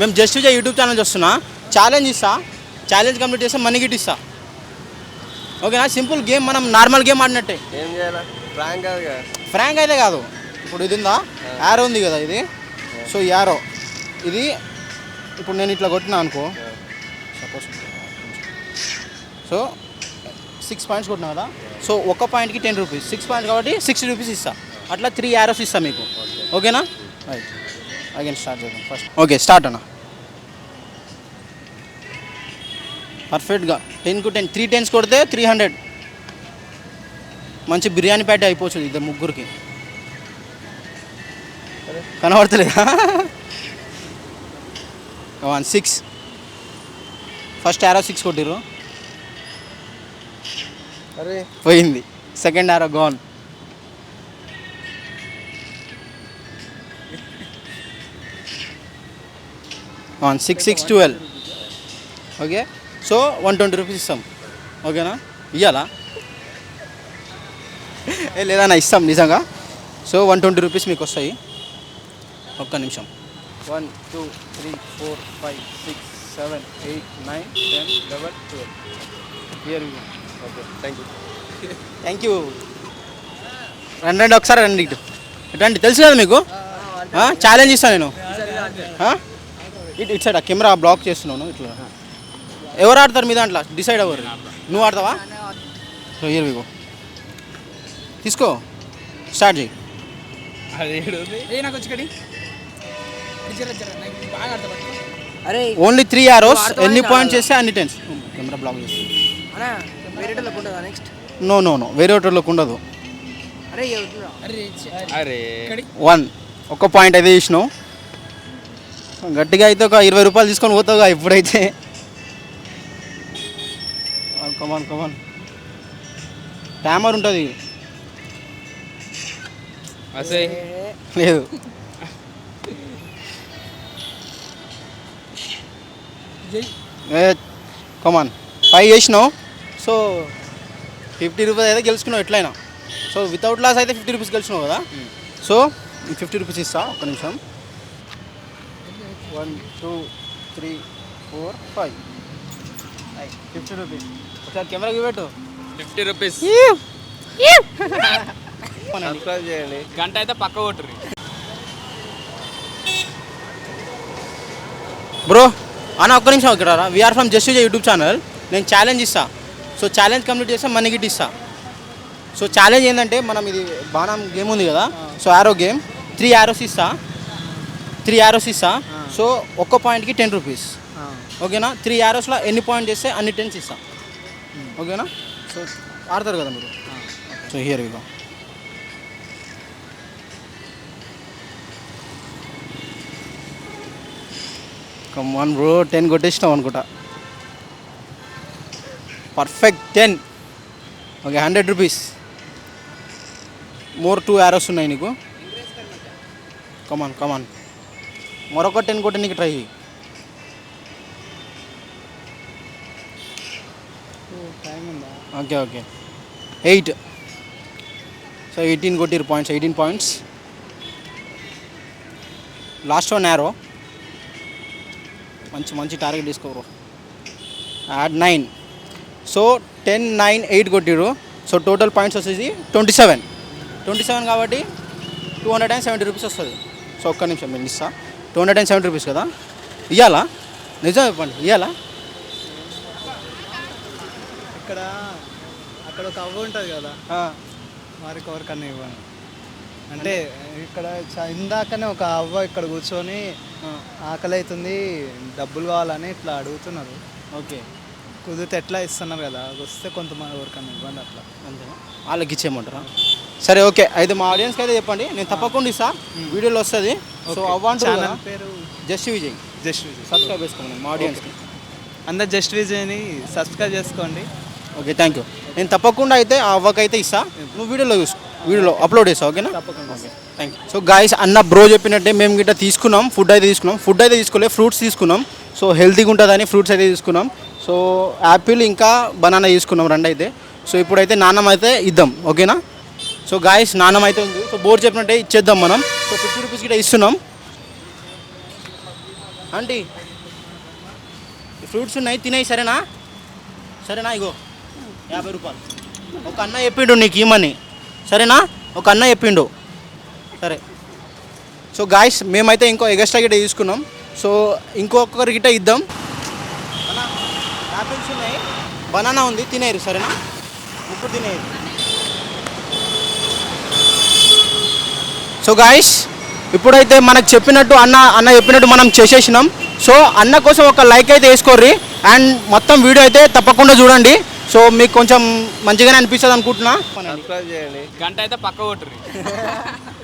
మేము just Vijay YouTube channel చూస్తున్నా. Challenge ఇస్తా. ఛాలెంజ్ కంప్లీట్ చేస్తే మనీ గిట్ ఇస్తా. ఓకేనా? సింపుల్ గేమ్ మనం నార్మల్ గేమ్ ఆడినట్టే. ఏం చేయాలా? కదా ఫ్రాంక్ అయితే కాదు. ఇప్పుడు ఇది ఉందా? యారో ఉంది కదా ఇది? సో యారో ఇది ఇప్పుడు నేను ఇట్లా కొట్టినా అనుకో. సపోజ్ సో సిక్స్ పాయింట్స్ కొట్టినా కదా? సో ఒక పాయింట్కి టెన్ రూపీస్ సిక్స్ పాయింట్స్ కాబట్టి సిక్స్టీ రూపీస్ ఇస్తా. అట్లా త్రీ యారోస్ ఇస్తా మీకు. ఓకేనా? రైట్ అగైన్ స్టార్ట్ చేద్దాం ఫస్ట్ ఓకే స్టార్ట్ అన్న పర్ఫెక్ట్గా టెన్కు టెన్ త్రీ టెన్స్ కొడితే త్రీ హండ్రెడ్ మంచి బిర్యానీ ప్యాటీ అయిపోతుంది ఇద్దరు ముగ్గురికి. కనబడతలేదా? One six first arrow six కొట్టిర్రు. అరే. పోయింది. Second arrow gone six six twelve okay so one twenty rupees ఇస్తాం. ఓకేనా ఇవ్వాలా ఏ లేదన్నా ఇస్తాం నిజంగా. సో వన్ ట్వంటీ రూపీస్ మీకు వస్తాయి. ఒక్క నిమిషం. One two three four five six seven eight nine ten eleven twelve. Here okay thank you thank you రండి రండి ఒకసారి రండి ఇటు. రండి తెలుసు కదా మీకు? ఛాలెంజ్ ఇస్తాను నేను? ఇటు ఇటు సైడ్ కెమెరా బ్లాక్ చేస్తున్నాను ఇట్లా. ఎవరు ఆడతారు మీ దాంట్లో? డిసైడ్ అవ్వరు. నువ్వు ఆడతావా? సో ఇయర్ విగో తీసుకో. స్టార్ట్ చేయి. అరే ఓన్లీ త్రీ ఆరోస్ ఎన్ని పాయింట్స్ చేస్తే అన్ని tens camera block next no no no వేరే హోటల్లోకి ఉండదు. వన్ ఒక్క పాయింట్ అయితే చేసినావు గట్టిగా అయితే ఒక ఇరవై రూపాయలు తీసుకొని పోతావుగా ఇప్పుడైతే. కమాన్ కమాన్ ట్యామర్ ఉంటుంది. లేదు. ఏ కమాన్ ఫైవ్ చేసినావు. సో ఫిఫ్టీ రూపీస్ అయితే గెలుచుకున్నావు ఎట్లయినా. సో వితౌట్ లాస్ అయితే ఫిఫ్టీ రూపీస్ గెలుచున్నావు కదా. సో ఫిఫ్టీ రూపీస్ ఇస్తా ఒక్క నిమిషం. One two three four five fifty rupees ఒకసారి కెమెరాకి పెట్టు. Fifty rupees. సబ్స్క్రైబ్ చేయండి. గంట అయితే పక్క కొట్టుర్రి. బ్రో అన్న ఒక్క నిమిషం ఇక్కడ we are from just YouTube channel నేను ఛాలెంజ్ ఇస్తా. సో ఛాలెంజ్ కంప్లీట్ చేస్తే మనీ గిట్ ఇస్తా. సో ఛాలెంజ్ ఏంటంటే మనం ఇది బాణం గేమ్ ఉంది కదా. So arrow game three arrows ఇస్తా. త్రీ ఆరోస్ ఇస్తా. సో ఒక్క పాయింట్కి టెన్ రూపీస్. ఓకేనా? త్రీ ఆరోస్లో ఎన్ని పాయింట్ చేస్తే అన్ని టెన్స్ ఇస్తా. ఓకేనా? సో ఆడతారు కదా మీరు? So here we go come on bro ten కొట్టేసినావు అనుకుంటా. Perfect ten. Okay hundred rupees. More two arrows ఉన్నాయి నీకు. కమాన్ కమాన్ మరొక టెన్ కొట్టి నీకు ట్రై చేయి okay okay eight so eighteen కొట్టిరు points eighteen points last one arrow మంచి మంచి టార్గెట్ తీసుకోరు add nine so ten nine eight కొట్టిరు so total points వచ్చేసి ట్వంటీ సెవెన్ ట్వంటీ సెవెన్ కాబట్టి two hundred and seventy rupees వస్తుంది. So ఒక్క నిమిషం నేను ఇస్తా. Two hundred and seventy rupees కదా? ఇవ్వాలా నిజం చెప్పండి ఇవ్వాలా ఇక్కడ అక్కడ ఒక అవ్వ ఉంటుంది కదా? వారికి ఎవరికన్నా ఇవ్వండి అంటే ఇక్కడ ఇందాకనే ఒక అవ్వ ఇక్కడ కూర్చొని ఆకలి అవుతుంది డబ్బులు కావాలని ఇట్లా అడుగుతున్నారు. ఓకే. కుదిరితే ఎట్లా ఇస్తున్నారు కదా? వస్తే కొంతమంది ఎవరికన్నా ఇవ్వండి అట్లా. అంతేనా వాళ్ళకి ఇచ్చేయమంటారా? సరే ఓకే. అయితే మా ఆడియన్స్కి అయితే చెప్పండి. నేను తప్పకుండా ఇస్తా. వీడియోలో వస్తుంది. సో అవ్వంటారు ఛానల్ పేరు? Just Vijay. Just Vijay. Subscribe చేసుకోండి మా ఆడియన్స్కి అందరు జస్ట్ విజయ్ని సబ్స్క్రైబ్ చేసుకోండి. ఓకే థ్యాంక్ యూ నేను తప్పకుండా అయితే ఆ అవ్వకైతే ఇస్తా. నువ్వు వీడియోలో చూసుకో. వీడియోలో అప్లోడ్ చేస్తావు ఓకేనా తప్పకుండా. థ్యాంక్ యూ సో గాయస్ అన్న బ్రో చెప్పినట్టే మేము గిట్ట తీసుకున్నాం ఫుడ్ అయితే తీసుకున్నాం. ఫుడ్ అయితే తీసుకోలేదు ఫ్రూట్స్ తీసుకున్నాం. సో హెల్తీగా ఉంటుందని ఫ్రూట్స్ అయితే తీసుకున్నాం. సో యాపిల్ ఇంకా బనానా తీసుకున్నాం రెండు అయితే సో ఇప్పుడైతే నాన్నమ్మ అయితే ఇద్దాం ఓకేనా సో గాయస్ నాన్నమ్మ అయితే ఉంది. సో బోర్డు చెప్పినట్టే ఇచ్చేద్దాం మనం. సో ఫిఫ్టీ రూపీస్ గిట్ట ఇస్తున్నాం. ఆంటీ ఫ్రూట్స్ ఉన్నాయి తినేయి సరేనా? సరేనా ఇగో. యాభై రూపాయలు. ఒక అన్న చెప్పిండు నీకు ఇమ్మని సరేనా? ఒక అన్న చెప్పిండు. సరే. సో గాయస్ మేమైతే ఇంకో ఎగస్ట్రా గిట్ట తీసుకున్నాం. సో ఇంకొకరి గిట్ట ఇద్దాం. యాపిల్స్ ఉన్నాయి. బనానా ఉంది. తినేరు సరేనా? ముగ్గురు తినేరు. సో గాయస్ ఇప్పుడైతే మనకు చెప్పినట్టు అన్న అన్న చెప్పినట్టు మనం చేసేసినాం. సో అన్న కోసం ఒక లైక్ అయితే వేసుకోర్రి. అండ్ మొత్తం వీడియో అయితే తప్పకుండా చూడండి. సో మీకు కొంచెం మంచిగానే అనిపిస్తుంది అనుకుంటున్నా. సబ్స్క్రైబ్ చేయండి. గంట అయితే పక్క కొట్టుర్రి.